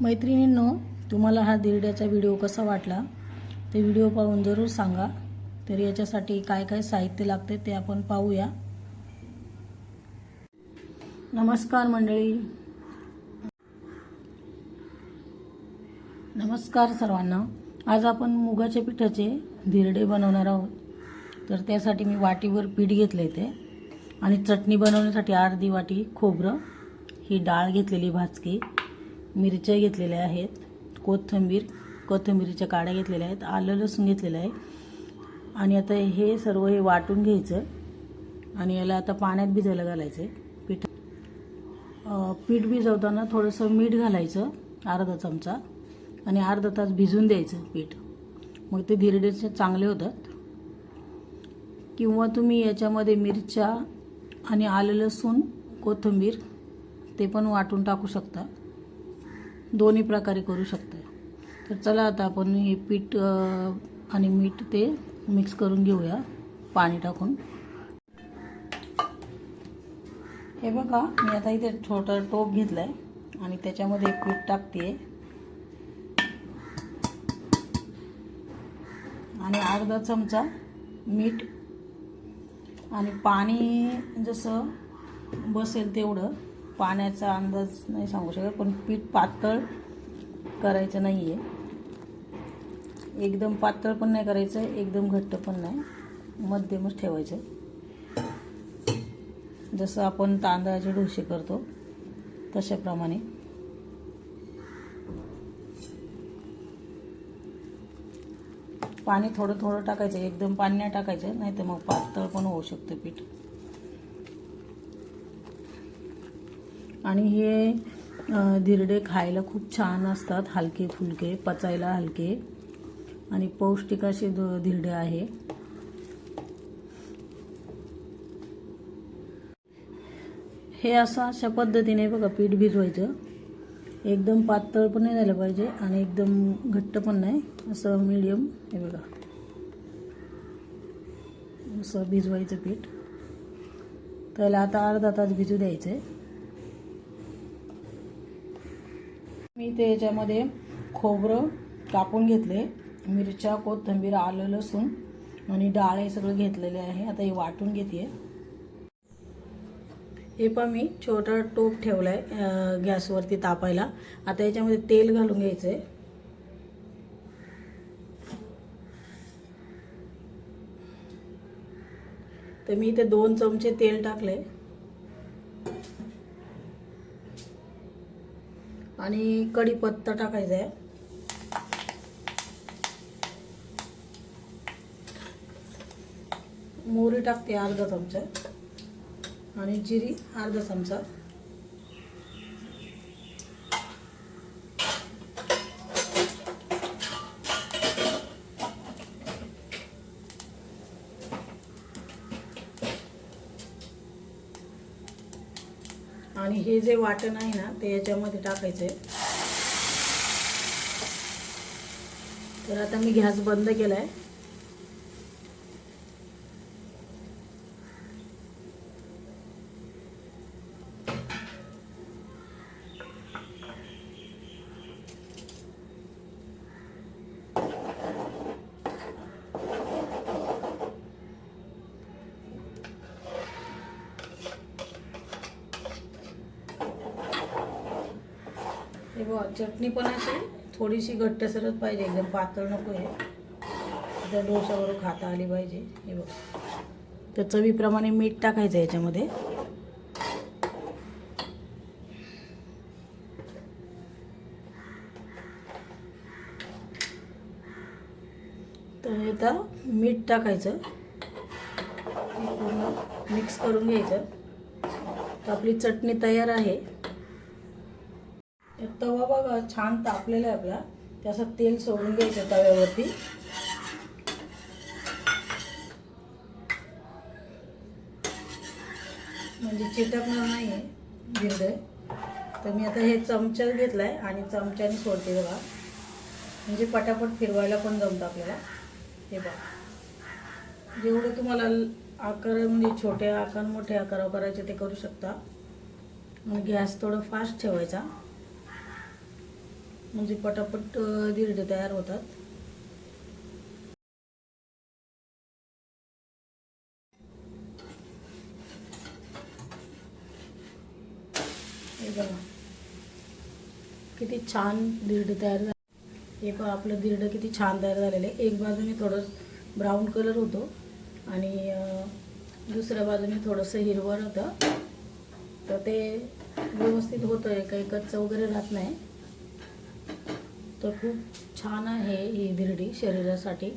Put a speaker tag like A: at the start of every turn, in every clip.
A: मैत्रिणींनो तुम्हाला हा दिरड्याचा व्हिडिओ कसा वाटला? ते व्हिडिओ पाहून जरूर सांगा. तर याच्यासाठी काय काय साहित्य लागते ते आपण पाहूया. नमस्कार मंडळी. नमस्कार सर्वांना. आज आपण मुगाच्या पिठाचे धिरडे बनवणार आहोत. तर त्यासाठी मी वाटीवर पीठ घेतलं इथे आणि चटणी बनवण्यासाठी अर्धी वाटी खोबरं ही डाळ घेतलेली भाजकी. मिरच्या घेतलेल्या आहेत. कोथिंबीर कोथिंबीरीच्या काड्या घेतलेल्या आहेत. आलं लसूण घेतलेलं आहे. आणि आता हे सर्व हे वाटून घ्यायचं. आणि याला आता पाण्यात भिजायला घालायचं आहे. पीठ पीठ भिजवताना थोडंसं मीठ घालायचं अर्धा चमचा. आणि अर्धा तास भिजून द्यायचं पीठ. मग ते धिरडेचे चांगले होतात. किंवा तुम्ही याच्यामध्ये मिरच्या आणि आलं लसूण कोथिंबीर ते पण वाटून टाकू शकता. दोन्ही प्रकारे करू शकता तर चला आता आपण हे पीठ आणि मीठ ते मिक्स करून घेऊया पाणी टाकून. हे बघा मी आता इथे छोटा टोप घेतला आहे आणि त्याच्यामध्ये पीठ टाकते आणि अर्धा चमचा मीठ आणि पाणी जसं बसेल तेवढं पाण्याचा अंदाज नाही सांगू शकत पण पीठ पातळ करायचं नाही आहे एकदम पातळ पण नाही करायचं एकदम घट्ट पण नाही. मध्यमच ठेवायचं. जसं आपण तांदळाचे डोसे करतो तशाप्रमाणे. पाणी थोडं थोडं टाकायचं एकदम पाणी नाही टाकायचं नाही तर मग पातळ पण होऊ शकतं पीठ. आणि हे धिरडे खायला खूप छान असतात हलके फुलके पचायला हलके. आणि पौष्टिक असे धिरडे आहे. हे असं अशा पद्धतीने बघा पीठ भिजवायचं. एकदम पातळ पण नाही झालं पाहिजे आणि एकदम घट्ट पण नाही. असं मिडियम हे बघा. असं भिजवायचं पीठ. त्याला आता अर्धा तास भिजू द्यायचं आहे मी ते याच्यामध्ये खोबरं कापून घेतले मिरच्या कोथिंबीर आलं लसूण आणि डाळ हे सगळं घेतलेले आहे. आता हे वाटून घेते. हे पण मी छोटा टोप ठेवला आहे गॅसवरती तापायला. आता याच्यामध्ये तेल घालून घ्यायचं आहे तर मी इथे दोन चमचे तेल टाकले आणि कढीपत्ता टाकायचा आहे. मोहरी टाकते अर्धा चमचा. आणि जिरी अर्धा चमचा. आणि हे जे वाटण आहे ना ते याच्यामध्ये टाकायचं आहे तर आता मी गॅस बंद केला आहे हे बघा चटणी पण अशी थोडीशी घट्टसरच पाहिजे एकदम पातळ नको आहे आता डोशाबरोबर खाता आली पाहिजे हे बघ. तर चवीप्रमाणे मीठ टाकायचं याच्यामध्ये. तर आता मीठ टाकायचं. पूर्ण मिक्स करून घ्यायचं. तर आपली चटणी तयार आहे. तवा बघा छान तापलेला आहे आपला. त्याचं तेल सोडून घ्यायचं तव्यावरती. म्हणजे चिटकणार नाही आहे गिरडे तर मी आता हे चमचा घेतला आहे आणि चमच्याने सोडते बघा. म्हणजे पटापट फिरवायला पण जमतं आपल्याला. हे बघा. जेवढे तुम्हाला आकार म्हणजे छोटे आकार मोठे आकार करायचे ते करू शकता. गॅस थोडं फास्ट ठेवायचा. म्हणजे पटापट दीर्ड तयार होतात. हे बघा. किती छान दीर्ड तयार झाले हे आपलं दीर्ड किती छान तयार झालेलं आहे. एक बाजूने थोडं ब्राऊन कलर होतो आणि दुसऱ्या बाजूने थोडंसं हिरवळ होतं तर ते व्यवस्थित होतं आहे काही कच्चं वगैरे राहत नाही. तर खूप छान आहे ही धिरडी शरीरासाठी.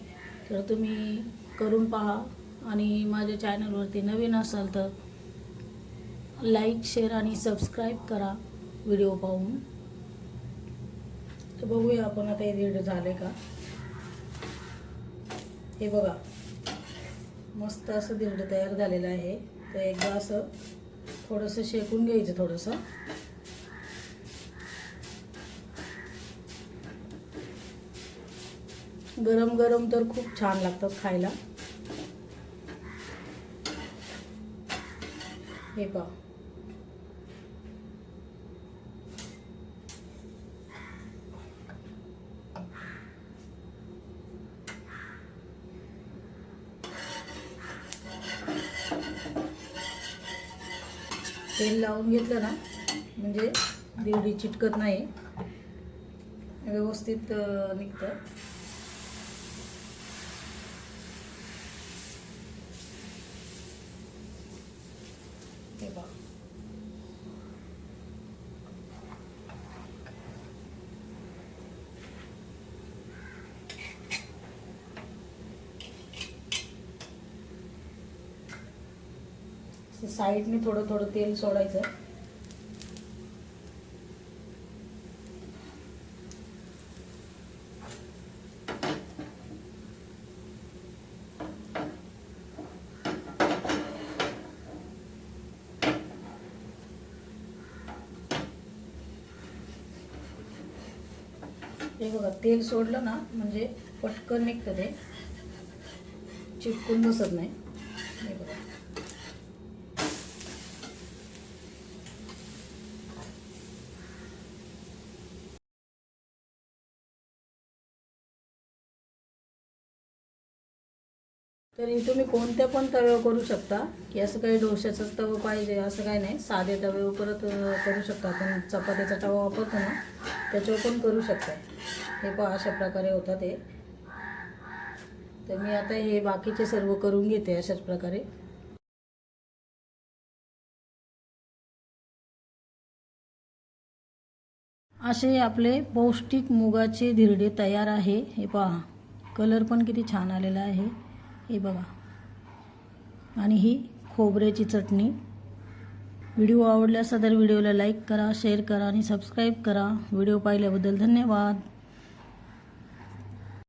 A: तर तुम्ही करून पहा आणि माझ्या चॅनलवरती नवीन असाल तर लाईक शेअर आणि सबस्क्राईब करा व्हिडिओ पाहून. तर बघूया आपण आता हे दीड झाले का? हे बघा मस्त असं दीड तयार झालेलं आहे. तर एकदा असं थोडंसं शेकून घ्यायचं थोडंसं. गरम गरम तर खूप छान लागतात खायला. हे पहा. तेल लावून घेतलं ना म्हणजे दिवडी चिटकत नाही. व्यवस्थित निघतं हे पहा साईडने थोडं थोडं तेल सोडायचं. हे बघा तेल सोडलं ना म्हणजे पटकन निघतं ते. चिपकून बसत नाही. हे बघा. तरी तुम्ही कोणत्या पण तव्यावर करू शकता की असं काही डोश्याचंच तवं पाहिजे असं काही नाही. साधे तव्यावर परत करू शकता आपण चपातीचा तवा वापरतो ना त्याच्यावर पण करू शकता. हे पहा अशा प्रकारे होतात ते तर मी आता हे बाकीचे सर्व करून घेते अशाच प्रकारे. असे आपले पौष्टिक मुगाचे धिरडे तयार आहे. हे पहा कलर पण किती छान आलेला आहे. हे बघा. आणि ही खोबऱ्याची चटणी. व्हिडिओ आवडल्यास तर व्हिडिओला लाईक करा शेअर करा आणि सबस्क्राईब करा. व्हिडिओ पाहिल्याबद्दल धन्यवाद.